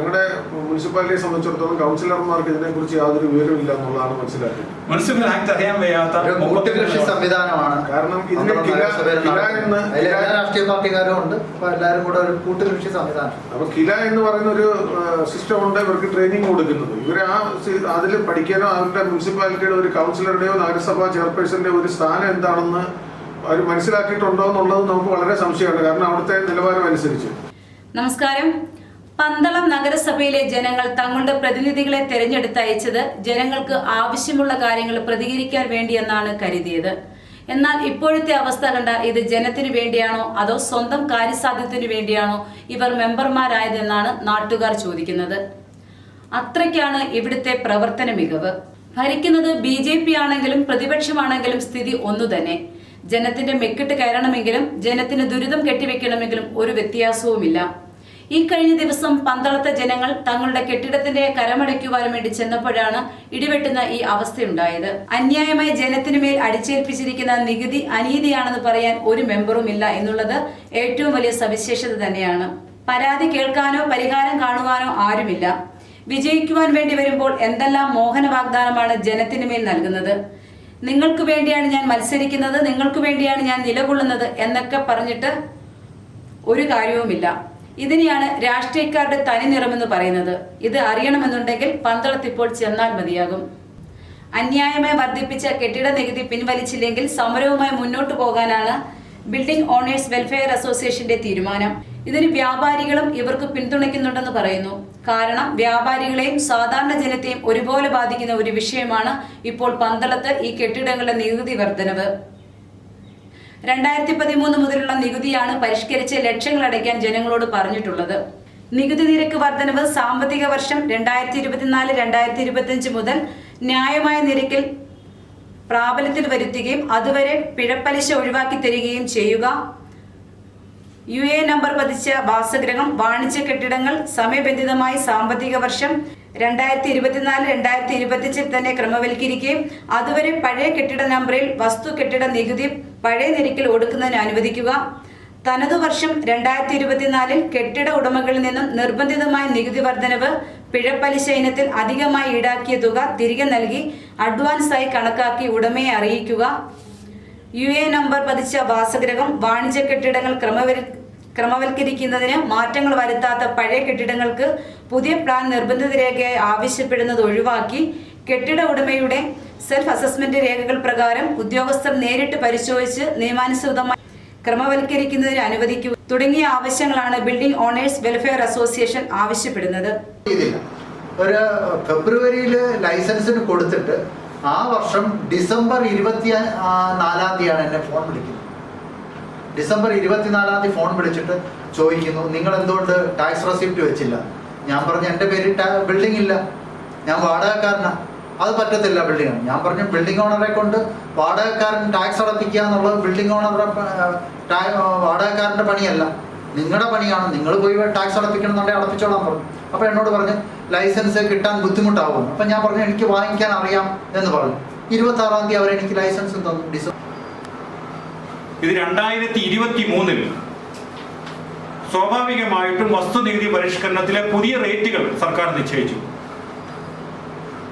ഞങ്ങളുടെ മുനിസിപ്പാലിറ്റിയെ സംബന്ധിച്ചിടത്തോളം കൗൺസിലർമാർക്ക് ഇതിനെക്കുറിച്ച് യാതൊരു വിവരമില്ല എന്നുള്ളതാണ് മനസ്സിലാക്കുന്നത് മുനിസിപ്പൽ ആക്ട് അറിയാൻ വയ്യാത്ത ഒരു കൂട്ടുകൃഷി സംവിധാനമാണ്. കാരണം ഇതിന് എന്ന് രാഷ്ട്രീയ പാർട്ടിക്കാരും ഉണ്ട്. അപ്പൊ എല്ലാവരും കൂടെ ഒരു കൂട്ടുകൃഷി സംവിധാനം. അപ്പൊ കില എന്ന് പറയുന്ന ഒരു സിസ്റ്റം ഉണ്ട്. ഇവർക്ക് ട്രെയിനിങ് കൊടുക്കുന്നത്. ഇവർ ആ അതിൽ പഠിക്കാനോ അവരുടെ മുനിസിപ്പാലിറ്റിയുടെ ഒരു കൗൺസിലറുടെയോ നഗരസഭാ ചെയർപേഴ്സന്റെ ഒരു സ്ഥാനം എന്താണെന്ന് അവർ മനസ്സിലാക്കിയിട്ടുണ്ടോ എന്നുള്ളത് നമുക്ക് വളരെ സംശയമുണ്ട് കാരണം അവിടുത്തെ നിലവാരം അനുസരിച്ച്. നമസ്കാരം. പന്തളം നഗരസഭയിലെ ജനങ്ങൾ തങ്ങളുടെ പ്രതിനിധികളെ തെരഞ്ഞെടുത്ത് അയച്ചത് ജനങ്ങൾക്ക് ആവശ്യമുള്ള കാര്യങ്ങൾ പ്രതികരിക്കാൻ വേണ്ടിയെന്നാണ് കരുതിയത്. എന്നാൽ ഇപ്പോഴത്തെ അവസ്ഥ കണ്ട ഇത് ജനത്തിനു വേണ്ടിയാണോ അതോ സ്വന്തം കാര്യസാധ്യത്തിനു വേണ്ടിയാണോ ഇവർ മെമ്പർമാരായതെന്നാണ് നാട്ടുകാർ ചോദിക്കുന്നത്. അത്രയ്ക്കാണ് ഇവിടുത്തെ പ്രവർത്തന മികവ്. ഭരിക്കുന്നത് ബി ജെ പി ആണെങ്കിലും പ്രതിപക്ഷമാണെങ്കിലും സ്ഥിതി ഒന്നു തന്നെ. ജനത്തിന്റെ മെക്കിട്ട് കയറണമെങ്കിലും ജനത്തിന് ദുരിതം കെട്ടിവെക്കണമെങ്കിലും ഒരു വ്യത്യാസവുമില്ല. ഈ കഴിഞ്ഞ ദിവസം പന്തളത്തെ ജനങ്ങൾ തങ്ങളുടെ കെട്ടിടത്തിന്റെ കരമടയ്ക്കുവാൻ വേണ്ടി ചെന്നപ്പോഴാണ് ഇടിവെട്ടുന്ന ഈ അവസ്ഥയുണ്ടായത്. അന്യായമായി ജനത്തിനു മേൽ അടിച്ചേൽപ്പിച്ചിരിക്കുന്ന നികുതി അനീതിയാണെന്ന് പറയാൻ ഒരു മെമ്പറും ഇല്ല എന്നുള്ളത് ഏറ്റവും വലിയ സവിശേഷത തന്നെയാണ്. പരാതി കേൾക്കാനോ പരിഹാരം കാണുവാനോ ആരുമില്ല. വിജയിക്കുവാൻ വേണ്ടി വരുമ്പോൾ എന്തെല്ലാം മോഹന വാഗ്ദാനമാണ് ജനത്തിനു മേൽ നൽകുന്നത്? നിങ്ങൾക്ക് വേണ്ടിയാണ് ഞാൻ മത്സരിക്കുന്നത് നിങ്ങൾക്ക് വേണ്ടിയാണ് ഞാൻ നിലകൊള്ളുന്നത് എന്നൊക്കെ പറഞ്ഞിട്ട് ഒരു കാര്യവുമില്ല. ഇതിനെയാണ് രാഷ്ട്രീയക്കാരുടെ തനി നിറമെന്ന് പറയുന്നത്. ഇത് അറിയണമെന്നുണ്ടെങ്കിൽ പന്തളത്തിപ്പോൾ ചെന്നാൽ മതിയാകും. അന്യായമായി വർദ്ധിപ്പിച്ച കെട്ടിട നികുതി പിൻവലിച്ചില്ലെങ്കിൽ സമരവുമായി മുന്നോട്ടു പോകാനാണ് ബിൽഡിംഗ് ഓണേഴ്സ് വെൽഫെയർ അസോസിയേഷന്റെ തീരുമാനം. ഇതിന് വ്യാപാരികളും ഇവർക്ക് പിന്തുണയ്ക്കുന്നുണ്ടെന്ന് പറയുന്നു. കാരണം വ്യാപാരികളെയും സാധാരണ ജനത്തെയും ഒരുപോലെ ബാധിക്കുന്ന ഒരു വിഷയമാണ് ഇപ്പോൾ പന്തളത്ത് ഈ കെട്ടിടങ്ങളുടെ നികുതി വർധനവ്. രണ്ടായിരത്തി പതിമൂന്ന് മുതലുള്ള നികുതിയാണ് പരിഷ്കരിച്ച് ലക്ഷങ്ങൾ അടയ്ക്കാൻ ജനങ്ങളോട് പറഞ്ഞിട്ടുള്ളത്. നികുതി നിരക്ക് വർധനവ് സാമ്പത്തിക വർഷം രണ്ടായിരത്തി ഇരുപത്തിനാല് രണ്ടായിരത്തി ഇരുപത്തിയഞ്ച് മുതൽ ന്യായമായ നിരക്കിൽ പ്രാബല്യത്തിൽ വരുത്തുകയും അതുവരെ പിഴപ്പലിശ ഒഴിവാക്കി തരികയും ചെയ്യുക. യു എ നമ്പർ പതിച്ച വാസഗ്രഹം വാണിജ്യ കെട്ടിടങ്ങൾ സമയബന്ധിതമായി സാമ്പത്തിക വർഷം രണ്ടായിരത്തി ഇരുപത്തിനാല് രണ്ടായിരത്തി ഇരുപത്തിയഞ്ചിൽ തന്നെ ക്രമവൽക്കരിക്കുകയും അതുവരെ പഴയ കെട്ടിട നമ്പറിൽ വസ്തു കെട്ടിട നികുതി പഴയ നിരക്കിൽ ഒടുക്കുന്നതിന് അനുവദിക്കുക. തനതു വർഷം രണ്ടായിരത്തി ഇരുപത്തിനാലിൽ കെട്ടിട ഉടമകളിൽ നിന്നും നിർബന്ധിതമായ നികുതി വർധനവ് പിഴപ്പലിശ ഇനത്തിൽ അധികമായി ഈടാക്കിയ തുക തിരികെ നൽകി അഡ്വാൻസായി കണക്കാക്കി ഉടമയെ അറിയിക്കുക. യു എ നമ്പർ പതിച്ച വാസഗ്രഹം വാണിജ്യ കെട്ടിടങ്ങൾ ക്രമവരി ക്രമവൽക്കരിക്കുന്നതിന് മാറ്റങ്ങൾ വരുത്താത്ത പഴയ കെട്ടിടങ്ങൾക്ക് പുതിയ പ്ലാൻ നിർബന്ധിത രേഖയായി ആവശ്യപ്പെടുന്നത് ഒഴിവാക്കി കെട്ടിട ഉടമയുടെ സെൽഫ് അസസ്മെന്റ് രേഖകൾ പ്രകാരം ഉദ്യോഗസ്ഥർ നേരിട്ട് പരിശോധിച്ച് നിയമാനുസൃതമായി ക്രമവൽക്കരിക്കുന്നതിന് അനുവദിക്കുക തുടങ്ങിയ ആവശ്യങ്ങളാണ് ബിൽഡിംഗ് ഓണേഴ്സ് വെൽഫെയർ അസോസിയേഷൻ ആവശ്യപ്പെടുന്നത്. ഒരു ഫെബ്രുവരിയിൽ ലൈസൻസിന് കൊടുത്തിട്ട് ആ വർഷം ഡിസംബർ ഇരുപത്തി നാലാം തീയതിയാണ് എന്നെ ഫോൺ വിളിക്കുന്നത്. ഡിസംബർ ഇരുപത്തിനാലാം തീയതി ഫോൺ വിളിച്ചിട്ട് ചോദിക്കുന്നു നിങ്ങൾ എന്തുകൊണ്ട് ടാക്സ് റെസിപ്റ്റ് വെച്ചില്ല? ഞാൻ പറഞ്ഞു എന്റെ പേര് ബിൽഡിംഗ് ഇല്ല. ഞാൻ വാടകക്കാരനാണ് അത് പറ്റത്തില്ല ബിൽഡിംഗ് ഞാൻ പറഞ്ഞു ബിൽഡിംഗ് ഓണറെ കൊണ്ട് വാടകക്കാരൻ ടാക്സ് അടപ്പിക്കുക എന്നുള്ളത് ബിൽഡിംഗ് ഓണറുടെ വാടകക്കാരന്റെ പണിയല്ല. നിങ്ങളുടെ പണിയാണ്. നിങ്ങൾ പോയി ടാക്സ് അടപ്പിക്കണമെന്നുണ്ടെങ്കിൽ അടപ്പിച്ചോളാൻ പറഞ്ഞു. അപ്പോൾ എന്നോട് പറഞ്ഞു ലൈസൻസ് കിട്ടാൻ ബുദ്ധിമുട്ടാവും. അപ്പം ഞാൻ പറഞ്ഞു എനിക്ക് വാങ്ങിക്കാൻ അറിയാം എന്ന് പറഞ്ഞു. ഇരുപത്തി ആറാം തീയതി അവർ എനിക്ക് ലൈസൻസ് തന്നു. ഡിസംബർ ഇത് രണ്ടായിരത്തി ഇരുപത്തി മൂന്നിൽ സ്വാഭാവികമായിട്ടും വസ്തുനികുതി പരിഷ്കരണത്തിലെ പുതിയ റേറ്റുകൾ സർക്കാർ നിശ്ചയിച്ചു.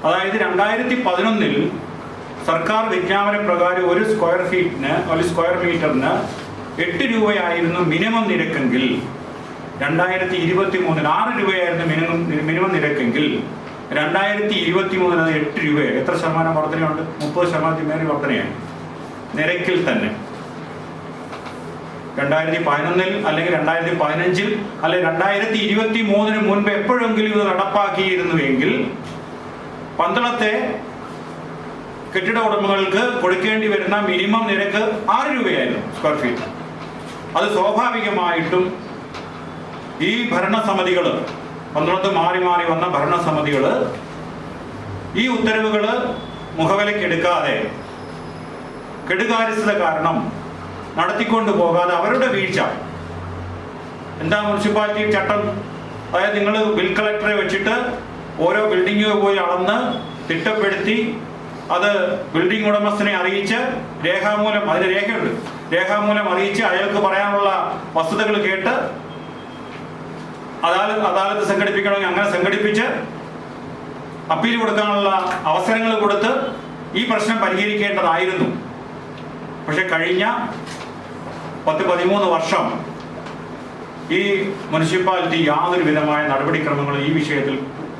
അതായത് രണ്ടായിരത്തി പതിനൊന്നിൽ സർക്കാർ വിജ്ഞാപന പ്രകാരം ഒരു സ്ക്വയർ ഫീറ്റിന് ഒരു സ്ക്വയർ മീറ്ററിന് എട്ട് രൂപയായിരുന്നു മിനിമം നിരക്കെങ്കിൽ. രണ്ടായിരത്തി ഇരുപത്തി മൂന്നിൽ ആറ് രൂപയായിരുന്നു മിനിമം മിനിമം നിരക്കെങ്കിൽ. രണ്ടായിരത്തി ഇരുപത്തി മൂന്നിൽ അത് എട്ട് രൂപ എത്ര ശതമാനം വർധനയുണ്ട്? മുപ്പത് ശതമാനത്തിൽ മേലെ വർധനയാണ്. നിരക്കിൽ തന്നെ. രണ്ടായിരത്തി പതിനൊന്നിൽ അല്ലെങ്കിൽ രണ്ടായിരത്തി പതിനഞ്ചിൽ അല്ലെങ്കിൽ രണ്ടായിരത്തി ഇരുപത്തി മൂന്നിന് മുൻപ് എപ്പോഴെങ്കിലും ഇത് നടപ്പാക്കിയിരുന്നുവെങ്കിൽ പന്തളത്തെ കെട്ടിട ഉടമകൾക്ക് കൊടുക്കേണ്ടി വരുന്ന മിനിമം നിരക്ക് ആറ് രൂപയായിരുന്നു സ്ക്വയർ ഫീറ്റ് അത് സ്വാഭാവികമായിട്ടും ഈ ഭരണസമിതികൾ പന്ത്രണ്ട് മാറി മാറി വന്ന ഭരണസമിതികൾ ഈ ഉത്തരവുകൾ മുഖവിലക്കെടുക്കാതെ കെടുകാര്യസ്ഥത കാരണം നടത്തിക്കൊണ്ട് പോകാതെ അവരുടെ വീഴ്ച. എന്താ മുനിസിപ്പാലിറ്റി ചട്ടം? അതായത് നിങ്ങൾ ബിൽ കളക്ടറെ വെച്ചിട്ട് ഓരോ ബിൽഡിങ്ങുകൾ പോയി അളന്ന് തിട്ടപ്പെടുത്തി അത് ബിൽഡിംഗ് ഉടമസ്ഥനെ അറിയിച്ച് രേഖാമൂലം അതിന് രേഖയുണ്ട്. രേഖാമൂലം അറിയിച്ച് അയാൾക്ക് പറയാനുള്ള വസ്തുതകൾ കേട്ട് അദാലത്ത് അദാലത്ത് സംഘടിപ്പിക്കണമെങ്കിൽ അങ്ങനെ സംഘടിപ്പിച്ച് അപ്പീൽ കൊടുക്കാനുള്ള അവസരങ്ങൾ കൊടുത്ത് ഈ പ്രശ്നം പരിഹരിക്കേണ്ടതായിരുന്നു. പക്ഷെ കഴിഞ്ഞ പത്ത് പതിമൂന്ന് വർഷം ഈ മുനിസിപ്പാലിറ്റി യാതൊരു വിധമായ നടപടിക്രമങ്ങളും ഈ വിഷയത്തിൽ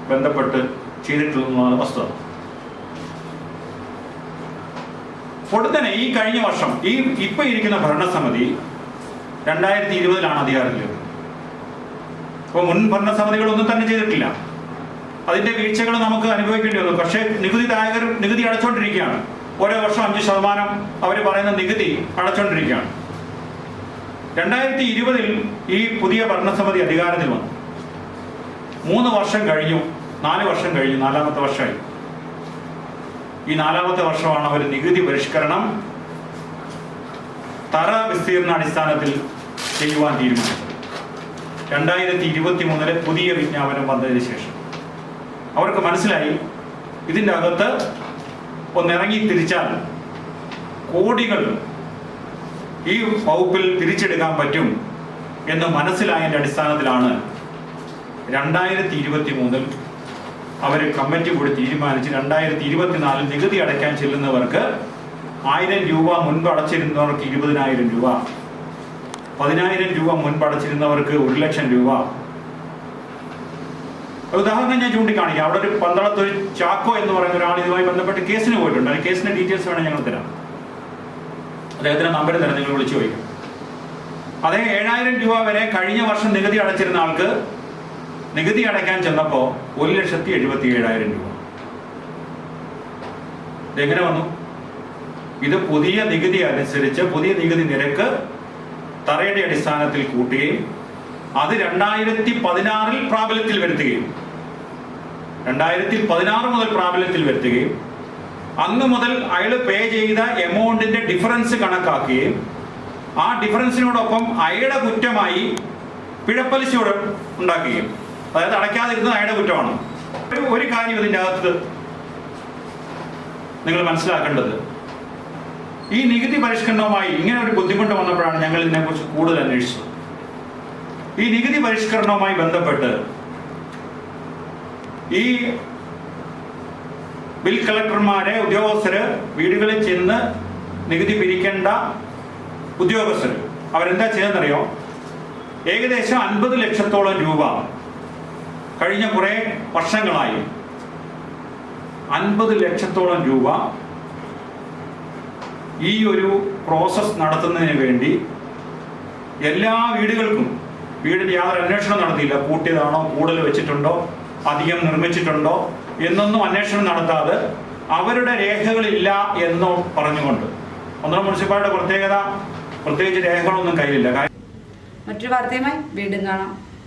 ബന്ധപ്പെട്ട് ചെയ്തിട്ടുള്ളതാണ് വസ്തുത ഉടനെ ഈ കഴിഞ്ഞ വർഷം ഈ ഇപ്പൊ ഇരിക്കുന്ന ഭരണസമിതി രണ്ടായിരത്തി ഇരുപതിലാണ് അധികാരത്തിൽ അപ്പോൾ മുൻ ഭരണസമിതികളൊന്നും തന്നെ ചെയ്തിട്ടില്ല. അതിന്റെ വീഴ്ചകൾ നമുക്ക് അനുഭവിക്കേണ്ടി വന്നു. പക്ഷേ നികുതിദായകർ നികുതി അടച്ചുകൊണ്ടിരിക്കുകയാണ് ഓരോ വർഷം അഞ്ച് ശതമാനം അവർ പറയുന്ന നികുതി അടച്ചുകൊണ്ടിരിക്കുകയാണ് രണ്ടായിരത്തി ഇരുപതിൽ ഈ പുതിയ ഭരണസമിതി അധികാരത്തിൽ വന്നു. മൂന്ന് വർഷം കഴിഞ്ഞു. നാല് വർഷം കഴിഞ്ഞു നാലാമത്തെ വർഷമായി. ഈ നാലാമത്തെ വർഷമാണ് അവർ നികുതി പരിഷ്കരണം തറ വിസ്തീർണ അടിസ്ഥാനത്തിൽ ചെയ്യുവാൻ തീരുമാനിച്ചത്. രണ്ടായിരത്തി ഇരുപത്തി മൂന്നിലെ പുതിയ വിജ്ഞാപനം വന്നതിന് ശേഷം. അവർക്ക് മനസ്സിലായി ഇതിന്റെ അകത്ത് ഒന്നിറങ്ങി തിരിച്ചാൽ കോടികൾ ഈ വകുപ്പിൽ തിരിച്ചെടുക്കാൻ പറ്റും എന്ന് മനസ്സിലായതിന്റെ അടിസ്ഥാനത്തിലാണ് രണ്ടായിരത്തി ഇരുപത്തി മൂന്നിൽ അവർ കമ്മിറ്റി കൂടി തീരുമാനിച്ച് രണ്ടായിരത്തി ഇരുപത്തിനാലിൽ നികുതി അടയ്ക്കാൻ ചെല്ലുന്നവർക്ക് ആയിരം രൂപ മുൻപ് അടച്ചിരുന്നവർക്ക് ഇരുപതിനായിരം രൂപ. പതിനായിരം രൂപ മുൻപ് അടച്ചിരുന്നവർക്ക് ഒരു ലക്ഷം രൂപ. ഉദാഹരണം ഞാൻ ചൂണ്ടിക്കാണിക്കാം. അവിടെ ഒരു പന്തളത്ത് ഒരു ചാക്കോ എന്ന് പറയുന്ന ഒരാൾ ഇതുമായി ബന്ധപ്പെട്ട് കേസിന് പോയിട്ടുണ്ട്. ആ കേസിന്റെ ഡീറ്റെയിൽസ് വേണം ഞങ്ങൾ തരാം. അദ്ദേഹത്തിന്റെ നമ്പർ തരാം. നിങ്ങൾ വിളിച്ചു ചോദിക്കാം. അതേ ഏഴായിരം രൂപ വരെ കഴിഞ്ഞ വർഷം നികുതി അടച്ചിരുന്ന ആൾക്ക് നികുതി അടയ്ക്കാൻ ചെന്നപ്പോ ഒരു ലക്ഷത്തി എഴുപത്തി ഏഴായിരം രൂപ. ഇതെങ്ങനെ വന്നു? ഇത് പുതിയ നികുതി അനുസരിച്ച് പുതിയ നികുതി നിരക്ക് തറയുടെ അടിസ്ഥാനത്തിൽ കൂട്ടുകയും അത് രണ്ടായിരത്തി പതിനാറിൽ പ്രാബല്യത്തിൽ വരുത്തുകയും രണ്ടായിരത്തി പതിനാറ് മുതൽ പ്രാബല്യത്തിൽ വരുത്തുകയും അന്ന് മുതൽ അയാൾ പേ ചെയ്ത എമൗണ്ടിന്റെ ഡിഫറൻസ് കണക്കാക്കുകയും ആ ഡിഫറൻസിനോടൊപ്പം അയാളുടെ കുറ്റമായി പിഴപ്പലിശയോട് ഉണ്ടാക്കുകയും. അതായത് അടയ്ക്കാതിരുന്നത് അയാളുടെ കുറ്റമാണ്. ഒരു- കാര്യം ഇതിന്റെ അകത്ത് നിങ്ങൾ മനസ്സിലാക്കേണ്ടത്. ഈ നികുതി പരിഷ്കരണവുമായി ഇങ്ങനെ ഒരു ബുദ്ധിമുട്ട് വന്നപ്പോഴാണ് ഞങ്ങൾ ഇതിനെക്കുറിച്ച് കൂടുതൽ അന്വേഷിച്ചത്. ഈ നികുതി പരിഷ്കരണവുമായി ബന്ധപ്പെട്ട് ഈ ബിൽ കളക്ടർമാരെ ഉദ്യോഗസ്ഥര് വീടുകളിൽ ചെന്ന് നികുതി പിരിക്കേണ്ട ഉദ്യോഗസ്ഥർ അവരെന്താ ചെയ്തെന്നറിയോ ഏകദേശം അൻപത് ലക്ഷത്തോളം രൂപ കഴിഞ്ഞ കുറെ വർഷങ്ങളായി. അൻപത് ലക്ഷത്തോളം രൂപ ഈ ഒരു പ്രോസസ് നടത്തുന്നതിന് വേണ്ടി എല്ലാ വീടുകൾക്കും വീടിന് യാതൊരു അന്വേഷണം നടത്തിയില്ല. കൂട്ടിയതാണോ കൂടുതൽ വെച്ചിട്ടുണ്ടോ അധികം നിർമ്മിച്ചിട്ടുണ്ടോ എന്നൊന്നും അന്വേഷണം നടത്താതെ അവരുടെ രേഖകളില്ല എന്ന് പറഞ്ഞുകൊണ്ട്. ഒന്നാം മുനിസിപ്പാലിറ്റിയുടെ പ്രത്യേകത പ്രത്യേകിച്ച് രേഖകളൊന്നും കയ്യിലില്ല. മറ്റൊരു വാർത്തയുമായി വീണ്ടും കാണാം.